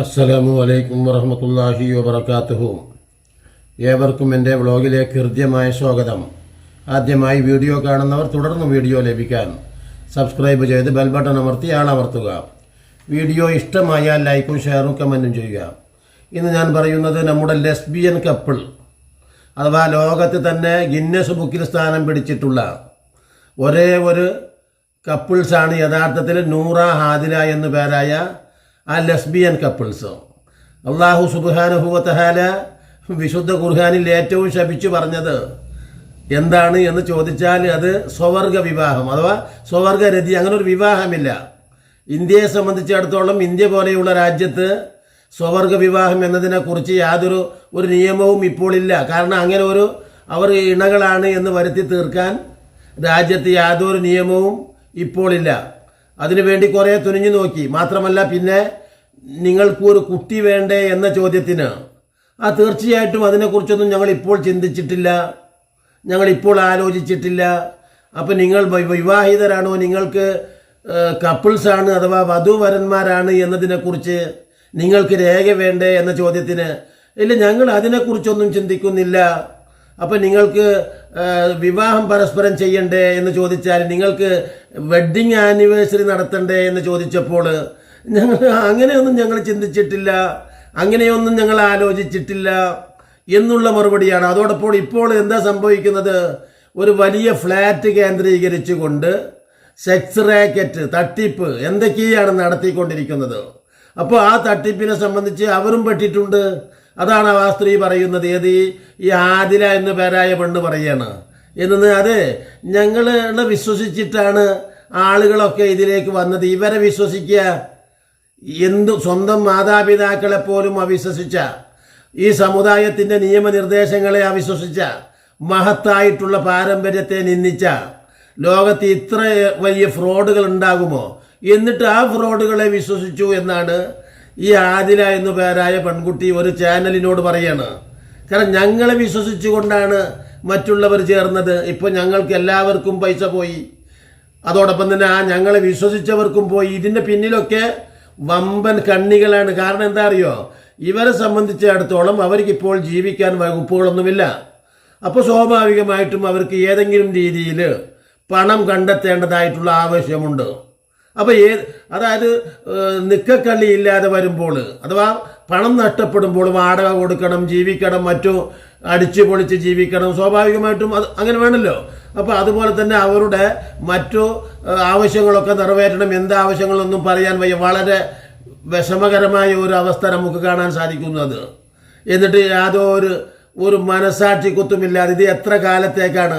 അസ്സലാമു അലൈക്കും വറഹമത്തല്ലാഹി വബർക്കാത്തുഹു ഏവർക്കും എന്റെ വ്ളോഗിലേക്ക് ഹൃദ്യമായ സ്വാഗതം. ആദ്യമായി വീഡിയോ കാണുന്നവർ തുടർന്ന് വീഡിയോ ലഭിക്കാൻ സബ്സ്ക്രൈബ് ചെയ്ത് ബെൽ ബട്ടൺ അമർത്തി ആളമർത്തുക. വീഡിയോ ഇഷ്ടമായാൽ ലൈക്കും ഷെയറും കമന്റും ചെയ്യുക. ഇന്ന് ഞാൻ പറയുന്നത് നമ്മുടെ ലെസ്ബിയൻ കപ്പിൾ അഥവാ ലോകത്ത് തന്നെ ഗിന്നസ് ബുക്കിൽ സ്ഥാനം പിടിച്ചിട്ടുള്ള ഒരേ ഒരു കപ്പിൾസാണ് യഥാർത്ഥത്തിൽ നൂറ ഹാദില എന്നു പേരായ ആ ലെസ്ബിയൻ കപ്പിൾസ്. അള്ളാഹു സുബാനുഭൂവത്തഹാല വിശുദ്ധ ഖുർഹാനിൽ ഏറ്റവും ശപിച്ചു പറഞ്ഞത് എന്താണ് എന്ന് ചോദിച്ചാൽ അത് സ്വവർഗ വിവാഹം അഥവാ സ്വവർഗരതി അങ്ങനെ ഒരു വിവാഹമില്ല. ഇന്ത്യയെ സംബന്ധിച്ചിടത്തോളം ഇന്ത്യ പോലെയുള്ള രാജ്യത്ത് സ്വവർഗ വിവാഹം എന്നതിനെക്കുറിച്ച് യാതൊരു ഒരു നിയമവും ഇപ്പോൾ ഇല്ല. കാരണം അങ്ങനെ ഒരു അവർ ഇണകളാണ് എന്ന് വരുത്തി തീർക്കാൻ രാജ്യത്ത് യാതൊരു നിയമവും ഇപ്പോഴില്ല അതിനുവേണ്ടി കുറേ തുനിഞ്ഞു നോക്കി. മാത്രമല്ല പിന്നെ നിങ്ങൾക്ക് ഒരു കുട്ടി വേണ്ടേ എന്ന ചോദ്യത്തിന്. ആ തീർച്ചയായിട്ടും അതിനെക്കുറിച്ചൊന്നും ഞങ്ങൾ ഇപ്പോൾ ചിന്തിച്ചിട്ടില്ല. ഞങ്ങൾ ഇപ്പോൾ ആലോചിച്ചിട്ടില്ല. അപ്പം നിങ്ങൾ വിവാഹിതരാണോ? നിങ്ങൾക്ക് കപ്പിൾസാണ് അഥവാ വധുവരന്മാരാണ് എന്നതിനെക്കുറിച്ച് നിങ്ങൾക്ക് രേഖ വേണ്ടേ എന്ന ചോദ്യത്തിന്. ഇല്ല ഞങ്ങൾ അതിനെക്കുറിച്ചൊന്നും ചിന്തിക്കുന്നില്ല. അപ്പം നിങ്ങൾക്ക് വിവാഹം പരസ്പരം ചെയ്യണ്ടേ എന്ന് ചോദിച്ചാൽ നിങ്ങൾക്ക് വെഡ്ഡിങ് ആനിവേഴ്സറി നടത്തണ്ടേ എന്ന് ചോദിച്ചപ്പോൾ ഞങ്ങൾ അങ്ങനെയൊന്നും ഞങ്ങൾ ചിന്തിച്ചിട്ടില്ല. അങ്ങനെയൊന്നും ഞങ്ങൾ ആലോചിച്ചിട്ടില്ല എന്നുള്ള മറുപടിയാണ്. അതോടൊപ്പം ഇപ്പോൾ എന്താ സംഭവിക്കുന്നത്? ഒരു വലിയ ഫ്ലാറ്റ് കേന്ദ്രീകരിച്ചുകൊണ്ട് സെക്സ് റാക്കറ്റ് തട്ടിപ്പ് എന്തൊക്കെയാണ് നടത്തിക്കൊണ്ടിരിക്കുന്നത്? അപ്പോൾ ആ തട്ടിപ്പിനെ സംബന്ധിച്ച് അവരും പെട്ടിട്ടുണ്ട്. അതാണ് ആ സ്ത്രീ പറയുന്നത്. ഏത്? ഈ- ആദില എന്ന് പേരായ പെണ്ണ് പറയാണ്. എന്നത് അത് ഞങ്ങളെ വിശ്വസിച്ചിട്ടാണ് ആളുകളൊക്കെ ഇതിലേക്ക് വന്നത്. ഇവരെ വിശ്വസിക്കുക എന്തു സ്വന്തം മാതാപിതാക്കളെ പോലും അവിശ്വസിച്ച ഈ സമുദായത്തിന്റെ നിയമനിർദ്ദേശങ്ങളെ അവിശ്വസിച്ച മഹത്തായിട്ടുള്ള പാരമ്പര്യത്തെ നിന്ദിച്ച ലോകത്ത് ഇത്ര വലിയ ഫ്രോഡുകൾ ഉണ്ടാകുമോ? എന്നിട്ട് ആ ഫ്രോഡുകളെ വിശ്വസിച്ചു എന്നാണ് ഈ ആദില എന്നു പേരായ പെൺകുട്ടി ഒരു ചാനലിനോട് പറയാണ്. കാരണം ഞങ്ങളെ വിശ്വസിച്ചുകൊണ്ടാണ് മറ്റുള്ളവർ ചേർന്നത്. ഇപ്പോൾ ഞങ്ങൾക്ക് എല്ലാവർക്കും പൈസ പോയി. അതോടൊപ്പം തന്നെ ആ ഞങ്ങളെ വിശ്വസിച്ചവർക്കും പോയി. ഇതിന്റെ പിന്നിലൊക്കെ വമ്പൻ കണ്ണികളാണ്. കാരണം എന്താ അറിയോ? ഇവരെ സംബന്ധിച്ചിടത്തോളം അവർക്ക് ഇപ്പോൾ ജീവിക്കാൻ വകുപ്പുകളൊന്നുമില്ല. അപ്പോൾ സ്വാഭാവികമായിട്ടും അവർക്ക് ഏതെങ്കിലും രീതിയിൽ പണം കണ്ടെത്തേണ്ടതായിട്ടുള്ള ആവശ്യമുണ്ട്. അപ്പോൾ ഏ അതായത് നിക്കക്കള്ളി ഇല്ലാതെ വരുമ്പോൾ അഥവാ പണം നഷ്ടപ്പെടുമ്പോൾ വാടക കൊടുക്കണം ജീവിക്കണം മറ്റു അടിച്ചു പൊളിച്ച് ജീവിക്കണം. സ്വാഭാവികമായിട്ടും അത് അങ്ങനെ വേണമല്ലോ അപ്പോൾ അതുപോലെ തന്നെ അവരുടെ മറ്റു ആവശ്യങ്ങളൊക്കെ നിറവേറ്റണം. എന്ത് ആവശ്യങ്ങളൊന്നും പറയാൻ വയ്യ. വളരെ വിഷമകരമായ ഒരു അവസ്ഥ നമുക്ക് കാണാൻ സാധിക്കുന്നത് എന്നിട്ട് യാതൊരു ഒരു മനസാക്ഷി കുത്തുമില്ലാതെ ഇത് എത്ര കാലത്തേക്കാണ്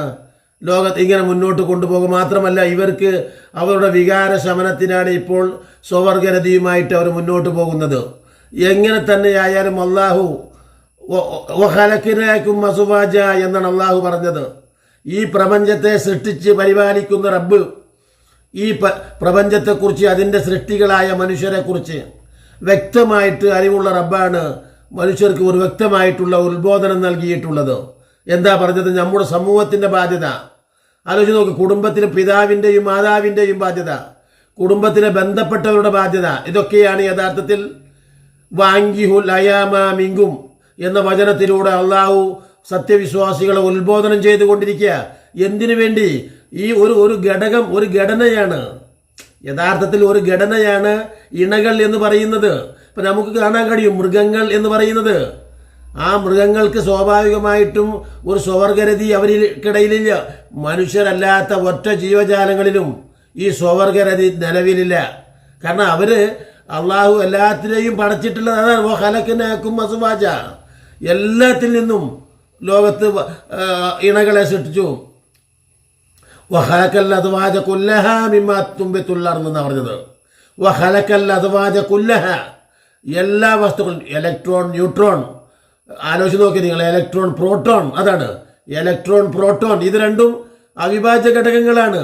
ലോകത്ത് ഇങ്ങനെ മുന്നോട്ട് കൊണ്ടുപോകും മാത്രമല്ല ഇവർക്ക് അവരുടെ വികാര ശമനത്തിനാണ് ഇപ്പോൾ സ്വവർഗരതിയുമായിട്ട് അവർ മുന്നോട്ട് പോകുന്നത്. എങ്ങനെ തന്നെയായാലും അള്ളാഹു എന്നാണ് അള്ളാഹു പറഞ്ഞത്. ഈ പ്രപഞ്ചത്തെ സൃഷ്ടിച്ച് പരിപാലിക്കുന്ന റബ്ബ് ഈ പ്രപഞ്ചത്തെക്കുറിച്ച് അതിന്റെ സൃഷ്ടികളായ മനുഷ്യരെക്കുറിച്ച് വ്യക്തമായിട്ട് അറിവുള്ള റബ്ബാണ് മനുഷ്യർക്ക് ഒരു വ്യക്തമായിട്ടുള്ള ഉത്ബോധനം നൽകിയിട്ടുള്ളത്. എന്താ പറഞ്ഞത്? നമ്മുടെ സമൂഹത്തിന്റെ ബാധ്യത. ആലോചിച്ച് നോക്ക് കുടുംബത്തിലെ പിതാവിന്റെയും മാതാവിന്റെയും ബാധ്യത കുടുംബത്തിലെ ബന്ധപ്പെട്ടവരുടെ ബാധ്യത ഇതൊക്കെയാണ് യഥാർത്ഥത്തിൽ വാങ്കിഹുൽ അയാമ മിങ്കും എന്ന വചനത്തിലൂടെ അള്ളാഹു സത്യവിശ്വാസികളെ ഉത്ബോധനം ചെയ്തുകൊണ്ടിരിക്കുക. എന്തിനു വേണ്ടി? ഈ ഒരു ഒരു ഘടകം ഒരു ഘടനയാണ്. യഥാർത്ഥത്തിൽ ഒരു ഘടനയാണ് ഇണകൾ എന്ന് പറയുന്നത്. ഇപ്പൊ നമുക്ക് കാണാൻ കഴിയും മൃഗങ്ങൾ എന്ന് പറയുന്നത്. ആ മൃഗങ്ങൾക്ക് സ്വാഭാവികമായിട്ടും ഒരു സ്വവർഗരതി അവരിൽക്കിടയിലില്ല മനുഷ്യരല്ലാത്ത ഒറ്റ ജീവജാലങ്ങളിലും ഈ സ്വവർഗരതി നിലവിലില്ല. കാരണം അവർ അള്ളാഹു എല്ലാത്തിനെയും പടച്ചിട്ടുള്ളത് അതാണ്. ഹലക്കിനാക്കും അസുവാജ അസ്വാജ." എല്ലാത്തിൽ നിന്നും ലോകത്ത് ഇണകളെ സൃഷ്ടിച്ചു. വഹലക്കൽ അതുവാജ കുല്ലഹ മിമ്മ തുമ്പത്തുള്ളർന്നാണ് പറഞ്ഞത്. വഹലക്കൽ കുല്ലഹ എല്ലാ വസ്തുക്കളും ഇലക്ട്രോൺ ന്യൂട്രോൺ ആലോചിച്ച് നോക്കി നിങ്ങൾ ഇലക്ട്രോൺ പ്രോട്ടോൺ അതാണ്. ഇലക്ട്രോൺ പ്രോട്ടോൺ ഇത് രണ്ടും അവിഭാജ്യ ഘടകങ്ങളാണ്.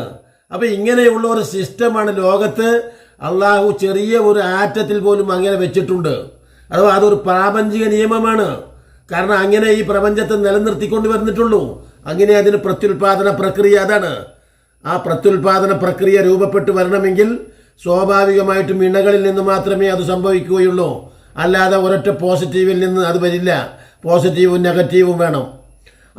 അപ്പൊ ഇങ്ങനെയുള്ള ഒരു സിസ്റ്റമാണ് ലോകത്ത് അള്ളാഹു ചെറിയ ഒരു ആറ്റത്തിൽ പോലും അങ്ങനെ വെച്ചിട്ടുണ്ട്. അഥവാ അതൊരു പ്രാപഞ്ചിക നിയമമാണ്. കാരണം അങ്ങനെ ഈ പ്രപഞ്ചത്തെ നിലനിർത്തിക്കൊണ്ട് വന്നിട്ടുള്ളൂ. അങ്ങനെ അതിന് പ്രത്യുൽപാദന പ്രക്രിയ അതാണ്. ആ പ്രത്യുൽപാദന പ്രക്രിയ രൂപപ്പെട്ടു വരണമെങ്കിൽ സ്വാഭാവികമായിട്ടും ഇണകളിൽ നിന്ന് മാത്രമേ അത് സംഭവിക്കുകയുള്ളൂ. അല്ലാതെ ഒരൊറ്റ പോസിറ്റീവിൽ നിന്ന് അത് വരില്ല. പോസിറ്റീവും നെഗറ്റീവും വേണം.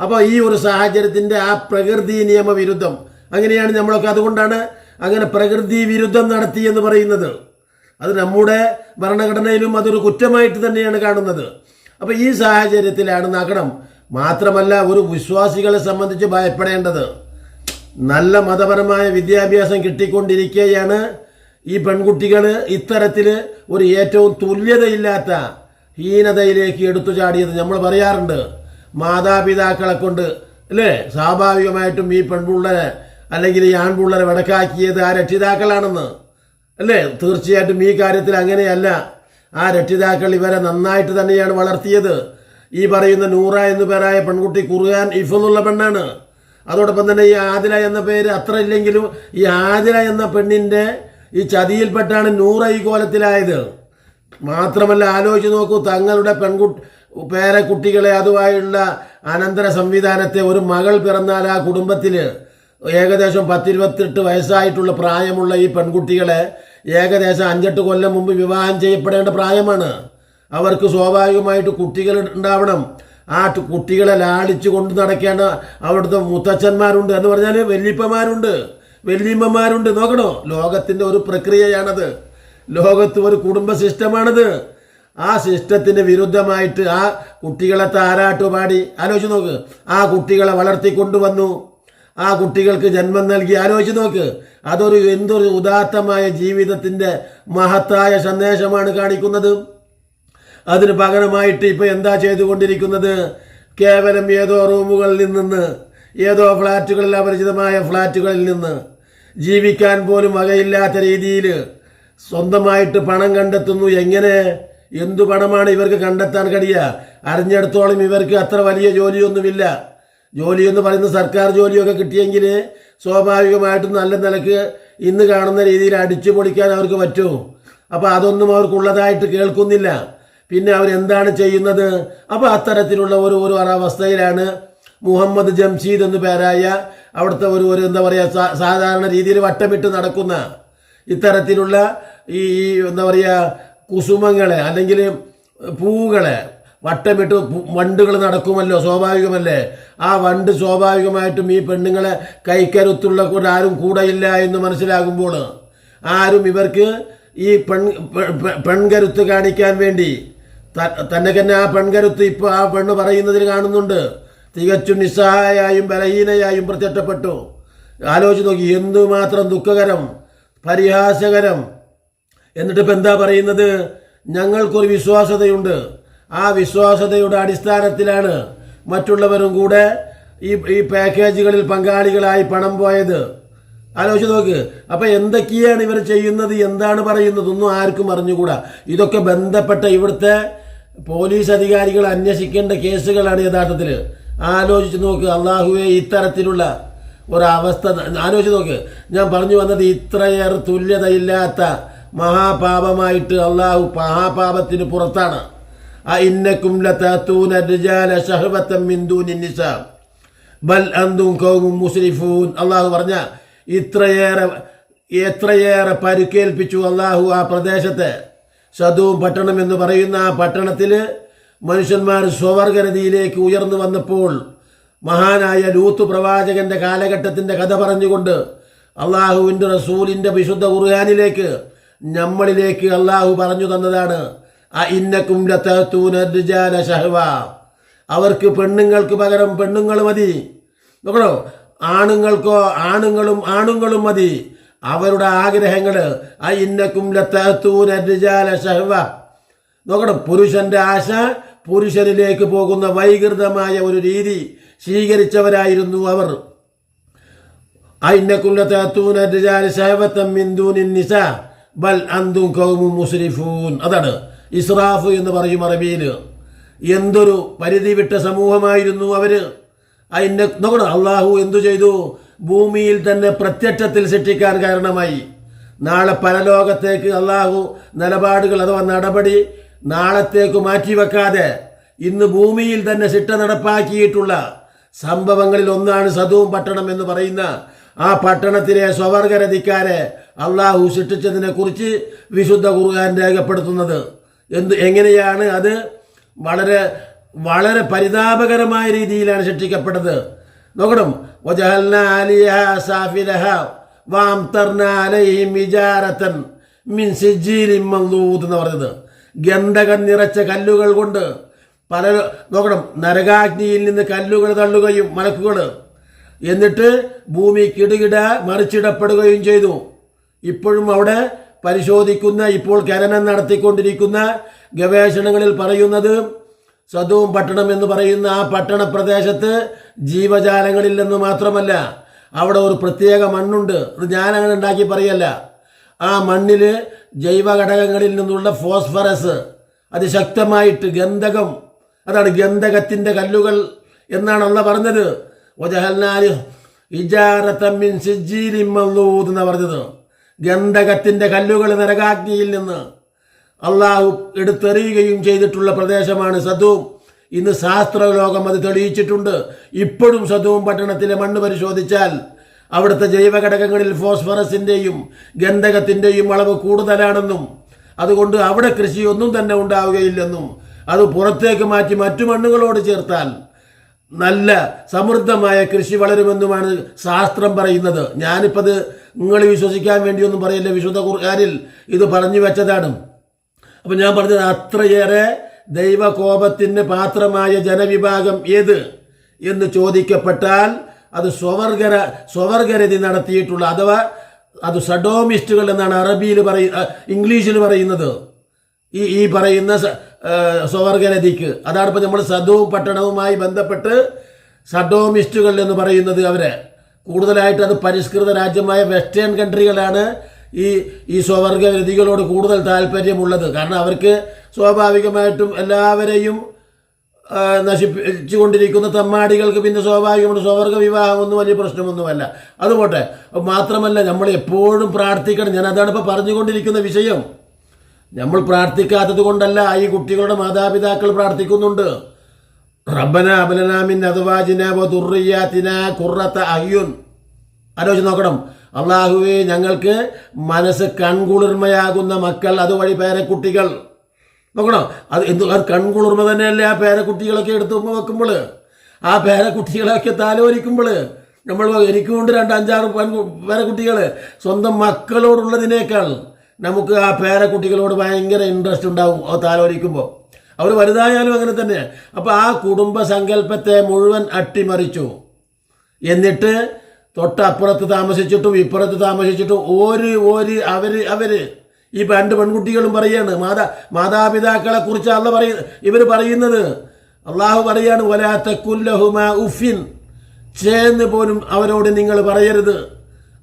അപ്പോൾ ഈ ഒരു സാഹചര്യത്തിന്റെ ആ പ്രകൃതി നിയമവിരുദ്ധം അങ്ങനെയാണ് നമ്മളൊക്കെ അതുകൊണ്ടാണ് അങ്ങനെ പ്രകൃതി വിരുദ്ധം നടത്തി എന്ന് പറയുന്നത്. അത് നമ്മുടെ ഭരണഘടനയിലും അതൊരു കുറ്റമായിട്ട് തന്നെയാണ് കാണുന്നത്. അപ്പോൾ ഈ സാഹചര്യത്തിലാണ് നഗണം. മാത്രമല്ല ഒരു വിശ്വാസികളെ സംബന്ധിച്ച് ഭയപ്പെടേണ്ടത്. നല്ല മതപരമായ വിദ്യാഭ്യാസം കിട്ടിക്കൊണ്ടിരിക്കുകയാണ് ഈ പെൺകുട്ടികൾ ഇത്തരത്തിൽ ഒരു ഏറ്റവും തുല്യതയില്ലാത്ത ഹീനതയിലേക്ക് എടുത്തു ചാടിയത് നമ്മൾ പറയാറുണ്ട്. മാതാപിതാക്കളെ കൊണ്ട് അല്ലേ? സ്വാഭാവികമായിട്ടും ഈ പെൺപിള്ളരെ അല്ലെങ്കിൽ ഈ ആൺപിള്ളരെ വടക്കാക്കിയത് ആ രക്ഷിതാക്കളാണെന്ന്. അല്ലേ? തീർച്ചയായിട്ടും ഈ കാര്യത്തിൽ അങ്ങനെയല്ല. ആ രക്ഷിതാക്കൾ ഇവരെ നന്നായിട്ട് തന്നെയാണ് വളർത്തിയത്. ഈ പറയുന്ന നൂറ എന്നു പേരായ പെൺകുട്ടി കുറുകാൻ ഇഫ് എന്നുള്ള പെണ്ണാണ്. അതോടൊപ്പം തന്നെ ഈ ആദില എന്ന പേര് അത്ര ഇല്ലെങ്കിലും ഈ ആദില എന്ന പെണ്ണിന്റെ ഈ ചതിയിൽപ്പെട്ടാണ് നൂറ ഈ കോലത്തിലായത്. മാത്രമല്ല ആലോചിച്ച് നോക്കൂ തങ്ങളുടെ പെൺകുട്ടി പേരക്കുട്ടികളെ അതുമായുള്ള അനന്തര സംവിധാനത്തെ ഒരു മകൾ പിറന്നാൽ ആ കുടുംബത്തിൽ ഏകദേശം പത്തിരുപത്തെട്ട് വയസ്സായിട്ടുള്ള പ്രായമുള്ള ഈ പെൺകുട്ടികളെ ഏകദേശം അഞ്ചെട്ട് കൊല്ലം മുമ്പ് വിവാഹം ചെയ്യപ്പെടേണ്ട പ്രായമാണ്. അവർക്ക് സ്വാഭാവികമായിട്ട് കുട്ടികൾ ഉണ്ടാവണം. ആ കുട്ടികളെ ലാളിച്ചു കൊണ്ട് നടക്കേണ്ട അവിടുത്തെ മുത്തച്ഛന്മാരുണ്ട് എന്ന് പറഞ്ഞാൽ വല്യപ്പന്മാരുണ്ട്. വല്യമ്മമാരുണ്ട്. നോക്കണോ? ലോകത്തിന്റെ ഒരു പ്രക്രിയയാണത്. ലോകത്ത് ഒരു കുടുംബ സിസ്റ്റമാണത് ആ സിസ്റ്റത്തിന് വിരുദ്ധമായിട്ട് ആ കുട്ടികളെ താരാട്ടുപാടി. ആലോചിച്ച് നോക്ക്. ആ കുട്ടികളെ വളർത്തിക്കൊണ്ടുവന്നു. ആ കുട്ടികൾക്ക് ജന്മം നൽകി. ആലോചിച്ച് നോക്ക്. അതൊരു എന്തൊരു ഉദാത്തമായ ജീവിതത്തിന്റെ മഹത്തായ സന്ദേശമാണ് കാണിക്കുന്നത്. അതിന് പകരമായിട്ട് ഇപ്പൊ എന്താ ചെയ്തുകൊണ്ടിരിക്കുന്നത്? കേവലം ഏതോ റൂമുകളിൽ നിന്ന് ഏതോ ഫ്ലാറ്റുകളിൽ അപരിചിതമായ ഫ്ലാറ്റുകളിൽ നിന്ന് ജീവിക്കാൻ പോലും വകയില്ലാത്ത രീതിയിൽ സ്വന്തമായിട്ട് പണം കണ്ടെത്തുന്നു. എങ്ങനെ? എന്തു പണമാണ് ഇവർക്ക് കണ്ടെത്താൻ കഴിയുക? അറിഞ്ഞിടത്തോളം ഇവർക്ക് അത്ര വലിയ ജോലിയൊന്നുമില്ല. ജോലി എന്ന് പറയുന്ന സർക്കാർ ജോലിയൊക്കെ കിട്ടിയെങ്കിൽ സ്വാഭാവികമായിട്ടും നല്ല നിലയ്ക്ക് ഇന്ന് കാണുന്ന രീതിയിൽ അടിച്ചു പൊളിക്കാൻ അവർക്ക് പറ്റുമോ? അപ്പോൾ അതൊന്നും അവർക്കുള്ളതായിട്ട് കേൾക്കുന്നില്ല. പിന്നെ അവരെന്താണ് ചെയ്യുന്നത്? അപ്പോൾ അത്തരത്തിലുള്ള ഒരു ഒരു അവസ്ഥയിലാണ് മുഹമ്മദ് ജംഷീദ് എന്ന് പേരായ അവിടുത്തെ ഒരു ഒരു എന്താ പറയുക സാധാരണ രീതിയിൽ വട്ടമിട്ട് നടക്കുന്ന ഇത്തരത്തിലുള്ള ഈ എന്താ പറയുക കുസുമങ്ങളെ അല്ലെങ്കിൽ പൂവുകളെ വട്ടമിട്ട് വണ്ടുകൾ നടക്കുമല്ലോ സ്വാഭാവികമല്ലേ? ആ വണ്ട് സ്വാഭാവികമായിട്ടും ഈ പെണ്ണുങ്ങളെ കൈക്കരുത്തുള്ള ആരും കൂടെയില്ല എന്ന് മനസ്സിലാകുമ്പോൾ ആരും ഇവർക്ക് ഈ പെൺ പെൺകരുത്ത് കാണിക്കാൻ വേണ്ടി തന്നെ തന്നെ ആ പെൺകരുത്ത് ഇപ്പോൾ ആ പെണ്ണ് പറയുന്നതിൽ കാണുന്നുണ്ട്. തികച്ചും നിസ്സഹായായും ബലഹീനയായും പ്രത്യക്ഷപ്പെട്ടു. ആലോചിച്ച് നോക്കി എന്തുമാത്രം ദുഃഖകരം പരിഹാസകരം. എന്നിട്ട് എന്താ പറയുന്നത്? ഞങ്ങൾക്കൊരു വിശ്വാസതയുണ്ട്. ആ വിശ്വാസതയുടെ അടിസ്ഥാനത്തിലാണ് മറ്റുള്ളവരും കൂടെ ഈ ഈ പാക്കേജുകളിൽ പങ്കാളികളായി പണം പോയത്. ആലോചിച്ച് നോക്ക്. അപ്പൊ എന്തൊക്കെയാണ് ഇവർ ചെയ്യുന്നത്? എന്താണ് പറയുന്നത്? ഒന്നും ആർക്കും അറിഞ്ഞുകൂടാ. ഇതൊക്കെ ബന്ധപ്പെട്ട ഇവിടുത്തെ പോലീസ് അധികാരികൾ അന്വേഷിക്കേണ്ട കേസുകളാണ് യഥാർത്ഥത്തിൽ. ആലോചിച്ച് നോക്ക്. അള്ളാഹുവെ ഇത്തരത്തിലുള്ള ഒരവസ്ഥ. ആലോചിച്ച് നോക്ക്. ഞാൻ പറഞ്ഞു വന്നത് ഇത്രയേറെ തുല്യതയില്ലാത്ത മഹാപാപമായിട്ട് അള്ളാഹു മഹാപാപത്തിന് പുറത്താണ്. ലതൂന റിജാല ശഹവത്തം മിൻ ദൂനി നിസാ. ബൽ അന്തും കൗമും മുസ്രിഫൂൻ. അള്ളാഹു പറഞ്ഞ ഇത്രയേറെ എത്രയേറെ പരിക്കേൽപ്പിച്ചു അള്ളാഹു ആ പ്രദേശത്തെ. സദൂം പട്ടണം എന്ന് പറയുന്ന ആ പട്ടണത്തിൽ മനുഷ്യന്മാർ സ്വവർഗരതിയിലേക്ക് ഉയർന്നു വന്നപ്പോൾ മഹാനായ ലൂത്ത് പ്രവാചകന്റെ കാലഘട്ടത്തിന്റെ കഥ പറഞ്ഞുകൊണ്ട് അള്ളാഹുവിന്റെ റസൂലിന്റെ വിശുദ്ധ ഖുർആാനിലേക്ക് നമ്മളിലേക്ക് അള്ളാഹു പറഞ്ഞു തന്നതാണ്. ആ ഇന്നക്കും ലതൂന റിജാല ശഹവ അവർക്ക് പെണ്ണുങ്ങൾക്ക് പകരം പെണ്ണുങ്ങൾ മതി. നോക്കണോ? ആണുങ്ങൾക്കോ ആണുങ്ങളും ആണുങ്ങളും മതി. അവരുടെ ആഗ്രഹങ്ങൾ ആ ഇന്നക്കും ലത്തൂന റിജാല ഷഹ്വ. നോക്കണം? പുരുഷന്റെ ആശ പുരുഷനിലേക്ക് പോകുന്ന വൈകൃതമായ ഒരു രീതി സ്വീകരിച്ചവരായിരുന്നു അവർ. അതാണ് ഇസ്രാഫ് എന്ന് പറയും അറബിയിൽ എന്തൊരു പരിധി വിട്ട സമൂഹമായിരുന്നു അവർ. അതിന്റെ നോക്കണം അള്ളാഹു എന്തു ചെയ്തു? ഭൂമിയിൽ തന്നെ പ്രത്യക്ഷത്തിൽ സൃഷ്ടിക്കാൻ കാരണമായി. നാളെ പരലോകത്തേക്ക് അള്ളാഹു നിലപാടുകൾ അഥവാ നടപടി നാളത്തേക്ക് മാറ്റിവെക്കാതെ ഇന്ന് ഭൂമിയിൽ തന്നെ ശിക്ഷ നടപ്പാക്കിയിട്ടുള്ള സംഭവങ്ങളിൽ ഒന്നാണ് സദൂം പട്ടണം എന്ന് പറയുന്ന ആ പട്ടണത്തിലെ സ്വവർഗരതിക്കാരെ അള്ളാഹു സൃഷ്ടിച്ചതിനെ കുറിച്ച് വിശുദ്ധ ഖുർആൻ രേഖപ്പെടുത്തുന്നത്. എന്ത് എങ്ങനെയാണ് അത് വളരെ വളരെ പരിതാപകരമായ രീതിയിലാണ് ശിക്ഷിക്കപ്പെട്ടത് നോക്കണം എന്ന് പറഞ്ഞത്. ഗന്ധകം നിറച്ച കല്ലുകൾ കൊണ്ട് പല നോക്കണം നരകാഗ്നിയിൽ നിന്ന് കല്ലുകൾ തള്ളുകയും മലക്കുകൾ. എന്നിട്ട് ഭൂമി കിടുകിട മറിച്ചിടപ്പെടുകയും ചെയ്തു. ഇപ്പോഴും അവിടെ പരിശോധിക്കുന്ന ഇപ്പോൾ ഖനനം നടത്തിക്കൊണ്ടിരിക്കുന്ന ഗവേഷണങ്ങളിൽ പറയുന്നത് സദൂം പട്ടണം എന്ന് പറയുന്ന ആ പട്ടണ പ്രദേശത്ത് ജീവജാലങ്ങളില്ലെന്ന് മാത്രമല്ല അവിടെ ഒരു പ്രത്യേക മണ്ണുണ്ട്. അത് ഞാനങ്ങനെ ഉണ്ടാക്കി പറയല്ല. ആ മണ്ണിൽ ജൈവ ഘടകങ്ങളിൽ നിന്നുള്ള ഫോസ്ഫറസ് അതിശക്തമായിട്ട് ഗന്ധകം അതാണ് ഗന്ധകത്തിന്റെ കല്ലുകൾ എന്നാണ് അള്ള പറഞ്ഞത് ഒജഹൽനാല് ഇജാരത്തമ്മിൻ സിജീലിമ്മൂത് എന്നാണ് പറഞ്ഞത്. ഗന്ധകത്തിന്റെ കല്ലുകൾ നരകാഗ്നിയിൽ നിന്ന് അള്ളാഹു എടുത്തെറിയുകയും ചെയ്തിട്ടുള്ള പ്രദേശമാണ് സദൂം. ഇന്ന് ശാസ്ത്രലോകം അത് തെളിയിച്ചിട്ടുണ്ട്. ഇപ്പോഴും സദൂം പട്ടണത്തിലെ മണ്ണ് പരിശോധിച്ചാൽ അവിടുത്തെ ജൈവഘടകങ്ങളിൽ ഫോസ്ഫറസിന്റെയും ഗന്ധകത്തിന്റെയും അളവ് കൂടുതലാണെന്നും അതുകൊണ്ട് അവിടെ കൃഷിയൊന്നും തന്നെ ഉണ്ടാവുകയില്ലെന്നും അത് പുറത്തേക്ക് മാറ്റി മറ്റു മണ്ണുകളോട് ചേർത്താൽ നല്ല സമൃദ്ധമായ കൃഷി വളരുമെന്നുമാണ് ശാസ്ത്രം പറയുന്നത്. ഞാനിപ്പത് നിങ്ങൾ വിശ്വസിക്കാൻ വേണ്ടിയൊന്നും പറയില്ല വിശുദ്ധ ഖുർആനിൽ? ഇത് പറഞ്ഞു വെച്ചതാണ്. അപ്പം ഞാൻ പറഞ്ഞത് അത്രയേറെ ദൈവകോപത്തിന് പാത്രമായ ജനവിഭാഗം ഏത്? എന്ന് ചോദിക്കപ്പെട്ടാൽ അത് സ്വവർഗര സ്വവർഗരതി നടത്തിയിട്ടുള്ള അഥവാ അത് സഡോമിസ്റ്റുകൾ എന്നാണ് അറബിയിൽ പറയ ഇംഗ്ലീഷിൽ പറയുന്നത്. ഈ ഈ പറയുന്ന സ്വവർഗരതിക്ക്. അതാണ് നമ്മൾ സദവും പട്ടണവുമായി ബന്ധപ്പെട്ട് സഡോമിസ്റ്റുകൾ എന്ന് പറയുന്നത് അവരെ. കൂടുതലായിട്ട് അത് പരിഷ്കൃത രാജ്യമായ വെസ്റ്റേൺ കൺട്രികളാണ് ഈ ഈ സ്വവർഗരതികളോട് കൂടുതൽ താല്പര്യമുള്ളത്. കാരണം അവർക്ക് സ്വാഭാവികമായിട്ടും എല്ലാവരെയും നശിപ്പിച്ചുകൊണ്ടിരിക്കുന്ന തമ്മാടികൾക്ക് പിന്നെ സ്വാഭാവികമാണ്. സ്വവർഗ വിവാഹമൊന്നും വലിയ പ്രശ്നമൊന്നുമല്ല. അതുപോട്ടെ മാത്രമല്ല നമ്മൾ എപ്പോഴും പ്രാർത്ഥിക്കണം. ഞാൻ അതാണ് ഇപ്പോൾ പറഞ്ഞുകൊണ്ടിരിക്കുന്ന വിഷയം. നമ്മൾ പ്രാർത്ഥിക്കാത്തത് കൊണ്ടല്ല ഈ കുട്ടികളുടെ മാതാപിതാക്കൾ പ്രാർത്ഥിക്കുന്നുണ്ട്. റബ്ബന അയ്യുൻ. ആലോചിച്ച് നോക്കണം. അള്ളാഹുവെ ഞങ്ങൾക്ക് മനസ്സ് കൺകുളിർമയാകുന്ന മക്കൾ അതുവഴി പേരക്കുട്ടികൾ. നോക്കണം? അത് എന്ത് അത് കൺകുളിർമ തന്നെയല്ലേ ആ പേരക്കുട്ടികളൊക്കെ എടുത്ത് വെക്കുമ്പോൾ ആ പേരക്കുട്ടികളൊക്കെ താലോലിക്കുമ്പോൾ നമ്മൾ എനിക്കുണ്ട് രണ്ട് അഞ്ചാറ് പേരക്കുട്ടികൾ സ്വന്തം മക്കളോടുള്ളതിനേക്കാൾ നമുക്ക് ആ പേരക്കുട്ടികളോട് ഭയങ്കര ഇൻട്രസ്റ്റ് ഉണ്ടാവും. താലോലിക്കുമ്പോൾ അവർ വലുതായാലും അങ്ങനെ തന്നെ. അപ്പോൾ ആ കുടുംബ സങ്കല്പത്തെ മുഴുവൻ അട്ടിമറിച്ചു. എന്നിട്ട് തൊട്ടപ്പുറത്ത് താമസിച്ചിട്ടും ഇപ്പുറത്ത് താമസിച്ചിട്ടും ഒരു ഒരു അവർ അവർ. ഈ രണ്ട് പെൺകുട്ടികളും പറയാണ് മാതാ മാതാപിതാക്കളെ കുറിച്ച് അല്ല പറയ ഇവർ പറയുന്നത്. അള്ളാഹു പറയാണ് വലാത്ത കുല്ലഹുമ ഉഫിൻ ചേന്ന് പോലും അവരോട് നിങ്ങൾ പറയരുത്.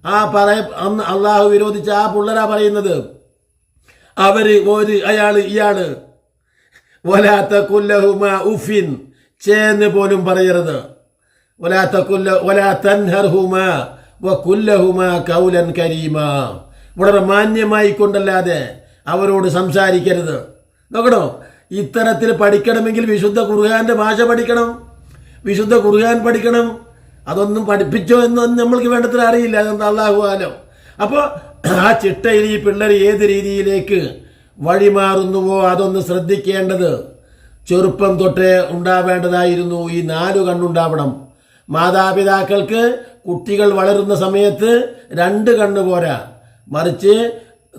ആ പറയ അന്ന് അള്ളാഹു വിരോധിച്ച ആ പുള്ളരാ പറയുന്നത്. അവർ ഒരു അയാൾ ഇയാൾ. വലാത്ത കുല്ലഹുമ ഉഫിൻ ചേന്ന് പോലും പറയരുത്. വലാത്ത കുല്ല വലാ തൻഹർഹുമ കുല്ലഹുമ കൗലൻ കരീമ വളരെ മാന്യമായി കൊണ്ടല്ലാതെ അവരോട് സംസാരിക്കരുത്. നോക്കണോ? ഇത്തരത്തിൽ പഠിക്കണമെങ്കിൽ വിശുദ്ധ ഖുർആന്റെ ഭാഷ പഠിക്കണം. വിശുദ്ധ ഖുർആൻ പഠിക്കണം. അതൊന്നും പഠിപ്പിച്ചോ എന്നൊന്നും നമ്മൾക്ക് വേണ്ടത്ര അറിയില്ല. അതെന്താ? അള്ളാഹുവാലോ അപ്പോൾ ആ ചിട്ടയിൽ ഈ പിള്ളേർ ഏത് രീതിയിലേക്ക് വഴിമാറുന്നുവോ അതൊന്ന് ശ്രദ്ധിക്കേണ്ടത് ചെറുപ്പം തൊട്ടേ ഉണ്ടാവേണ്ടതായിരുന്നു ഈ നാലു കണ്ണുണ്ടാവണം. മാതാപിതാക്കൾക്ക് കുട്ടികൾ വളരുന്ന സമയത്ത് രണ്ട് കണ്ണ് പോരാ. മറിച്ച്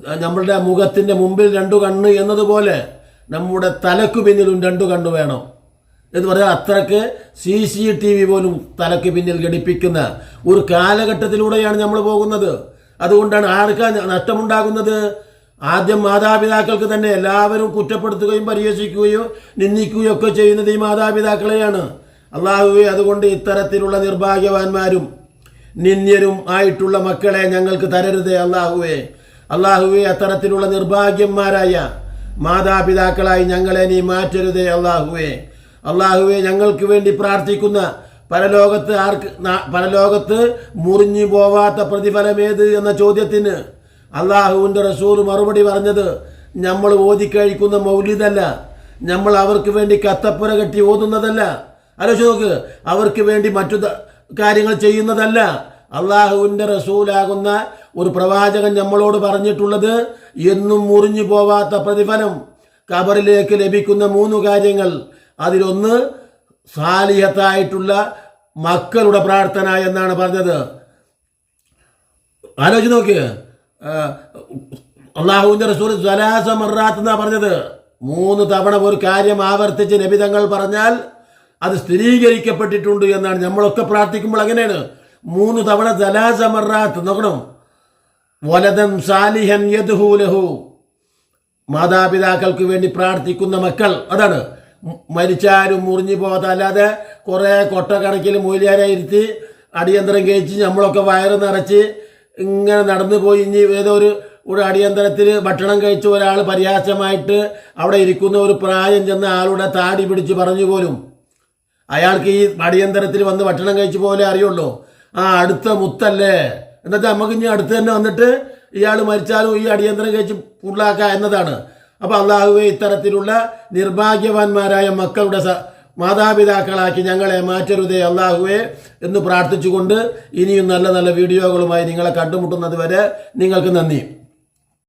നമ്മളുടെ മുഖത്തിന്റെ മുമ്പിൽ രണ്ടു കണ്ണ് എന്നതുപോലെ നമ്മുടെ തലക്കു പിന്നിലും രണ്ടു കണ്ണ് വേണം. എന്ന് പറഞ്ഞാൽ അത്രയ്ക്ക് സി സി ടി വി പോലും തലക്ക് പിന്നിൽ ഘടിപ്പിക്കുന്ന ഒരു കാലഘട്ടത്തിലൂടെയാണ് നമ്മൾ പോകുന്നത്. അതുകൊണ്ടാണ് ആർക്കാ നഷ്ടമുണ്ടാകുന്നത്? ആദ്യം മാതാപിതാക്കൾക്ക് തന്നെ എല്ലാവരും കുറ്റപ്പെടുത്തുകയും പരിഹസിക്കുകയോ നിന്ദിക്കുകയോ ഒക്കെ ചെയ്യുന്നത് ഈ മാതാപിതാക്കളെയാണ്. അള്ളാഹുവെ അതുകൊണ്ട് ഇത്തരത്തിലുള്ള നിർഭാഗ്യവാന്മാരും നിന്ദ്യരും ആയിട്ടുള്ള മക്കളെ ഞങ്ങൾക്ക് തരരുതേ അള്ളാഹുവെ. അള്ളാഹുവെ അത്തരത്തിലുള്ള നിർഭാഗ്യന്മാരായ മാതാപിതാക്കളായി ഞങ്ങളെ നീ മാറ്റരുതേ അള്ളാഹുവെ. അള്ളാഹുവെ ഞങ്ങൾക്ക് വേണ്ടി പ്രാർത്ഥിക്കുന്ന പരലോകത്ത് ആർക്ക് പരലോകത്ത് മുറിഞ്ഞു പോവാത്ത പ്രതിഫലമേത് എന്ന ചോദ്യത്തിന് അള്ളാഹുവിന്റെ റസൂൽ മറുപടി പറഞ്ഞത് നമ്മൾ ഓതിക്കഴിക്കുന്ന മൗലിതല്ല നമ്മൾ അവർക്ക് വേണ്ടി കത്തപ്പുര കെട്ടി ഓതുന്നതല്ല. ആലോചിച്ച് നോക്ക് അവർക്ക് വേണ്ടി മറ്റു കാര്യങ്ങൾ ചെയ്യുന്നതല്ല. അള്ളാഹുവിന്റെ റസൂലാകുന്ന ഒരു പ്രവാചകൻ നമ്മളോട് പറഞ്ഞിട്ടുള്ളത് എന്നും മുറിഞ്ഞു പോവാത്ത പ്രതിഫലം കബറിലേക്ക് ലഭിക്കുന്ന മൂന്ന് കാര്യങ്ങൾ. അതിലൊന്ന് സാലിഹത്തായിട്ടുള്ള മക്കളുടെ പ്രാർത്ഥന എന്നാണ് പറഞ്ഞത്. ആലോചിച്ച് നോക്ക് അള്ളാഹുവിന്റെ റസൂൽ സ്വലാസ മറാത്ത് എന്നാ പറഞ്ഞത്? മൂന്ന് തവണ ഒരു കാര്യം ആവർത്തിച്ച് നബി തങ്ങൾ പറഞ്ഞാൽ അത് സ്ഥിരീകരിക്കപ്പെട്ടിട്ടുണ്ട് എന്നാണ്. നമ്മളൊക്കെ പ്രാർത്ഥിക്കുമ്പോൾ അങ്ങനെയാണ്. മൂന്ന് തവണ ജലാസമറാത്ത് നോക്കണം. വലതൻ സാലിഹൻ യദ്ഹൂലഹു മാതാപിതാക്കൾക്ക് വേണ്ടി പ്രാർത്ഥിക്കുന്ന മക്കൾ അതാണ്. മരിച്ചാരും മുറിഞ്ഞു അല്ലാതെ കുറേ കൊട്ടക്കണക്കിൽ മൂല്യാരെ ഇരുത്തി അടിയന്തരം കഴിച്ച് നമ്മളൊക്കെ വയറ് നിറച്ച് ഇങ്ങനെ നടന്നു പോയി. ഇനി ഏതോ ഒരു ഒരു അടിയന്തരത്തിൽ ഭക്ഷണം കഴിച്ച ഒരാൾ പര്യാസമായിട്ട് അവിടെ ഇരിക്കുന്ന ഒരു പ്രായം ചെന്ന ആളുടെ താടി പിടിച്ച് പറഞ്ഞു പോലും. അയാൾക്ക് ഈ അടിയന്തരത്തിൽ വന്ന് ഭക്ഷണം കഴിച്ചു പോലെ അറിയുള്ളൂ. ആ അടുത്ത മുത്തല്ലേ? എന്നിട്ട് നമുക്ക് ഇനി അടുത്ത് തന്നെ വന്നിട്ട് ഇയാൾ മരിച്ചാലും ഈ അടിയന്തരം കഴിച്ച് ഫുള്ളാക്കുക എന്നതാണ്. അപ്പൊ അള്ളാഹുവെ ഇത്തരത്തിലുള്ള നിർഭാഗ്യവാന്മാരായ മക്കളുടെ മാതാപിതാക്കളാക്കി ഞങ്ങളെ മാറ്റരുതേ അള്ളാഹുവെ എന്ന് പ്രാർത്ഥിച്ചുകൊണ്ട് ഇനിയും നല്ല നല്ല വീഡിയോകളുമായി നിങ്ങളെ കണ്ടുമുട്ടുന്നത് വരെ നിങ്ങൾക്ക് നന്ദി.